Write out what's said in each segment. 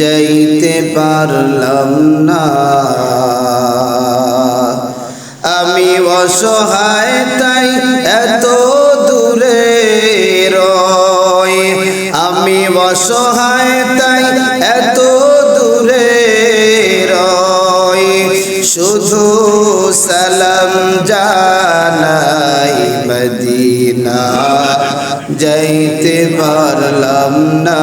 যাইতে পারলাম না। আমি অসহায়, তাই এত দূরে রয় আমি অসহায়, তাই এত দূরে রয় শুধু সালাম জানাই মদিনা। যাইতে পারলাম না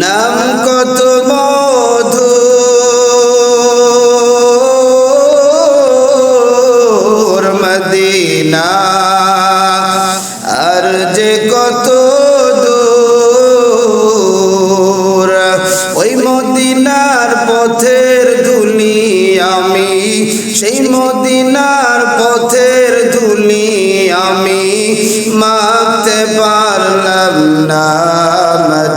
নাম কত মধু মদিনা, আর যে কত দূর? ওই মদিনার পথের ধুলি আমি, সেই মদিনার পথের ধুলি আমি, মাপতে পারলাম না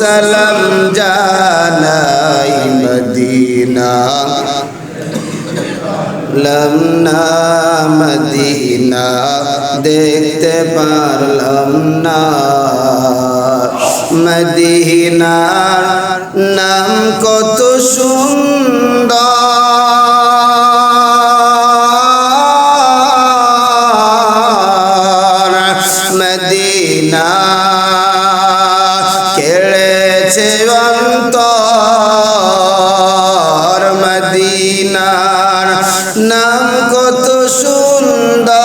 সালাম জানাই মদিনা। পারলাম না মদিনা দেখতে পারলাম না। মদিনার নাম কত সুন্দর। মদিনা কেড়েছে অন্তর মদিনার নাম কত সুন্দর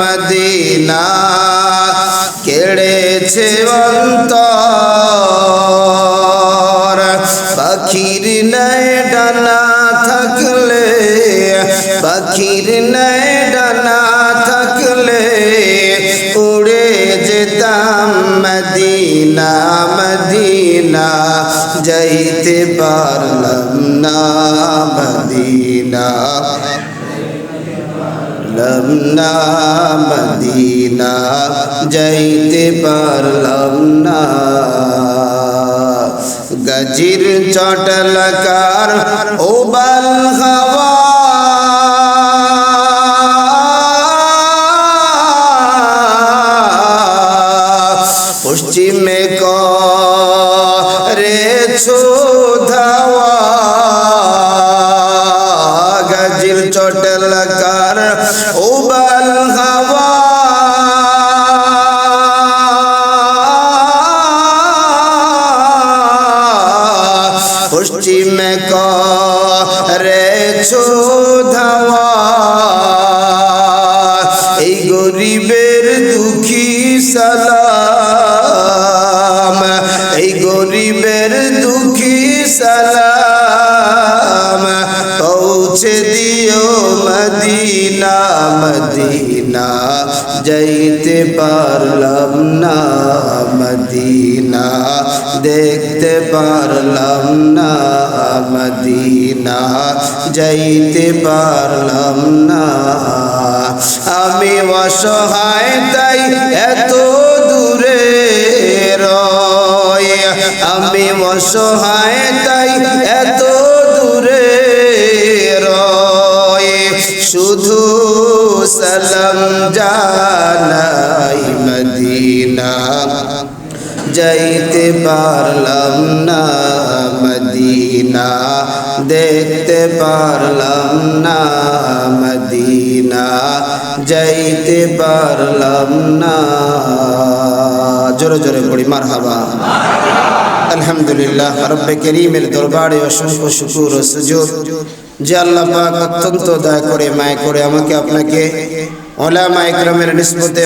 মদিনা। কেড়েছে অন্তর পাখির নাই ডানা থাকলে, পাখির নাই ডানা থাকলে মদিনা মদিনা, যাইতে পারলাম না, মদিনা। পারলাম মদিনা, যাইতে পারলাম না। গজির চটলকার ওবাল হওয়া করেছ সালাম পৌঁছে দিও মদিনা মদিনা। যাইতে পারলাম না মদিনা, দেখতে পারলাম না মদিনা। যাইতে পারলাম না, আমি অসহায় তাই এত আমি অসহায়, তাই এত দূরে রয় শুধু সালাম জানাই মদিনা। যাইতে পারলাম না মদিনা, দেখতে পারলাম না মদিনা, যাইতে পারলাম না। জোরে জোরে পড়ি মার হাবা আলহামদুলিল্লাহ, রব্বে করিমের দরবারে অসংখ্য শুকুর ও সুযোগ যে আল্লাহ পাক অত্যন্ত দয়া করে, মায় করে আমাকে আপনাকে ওলামা ইকরামের নিসবতে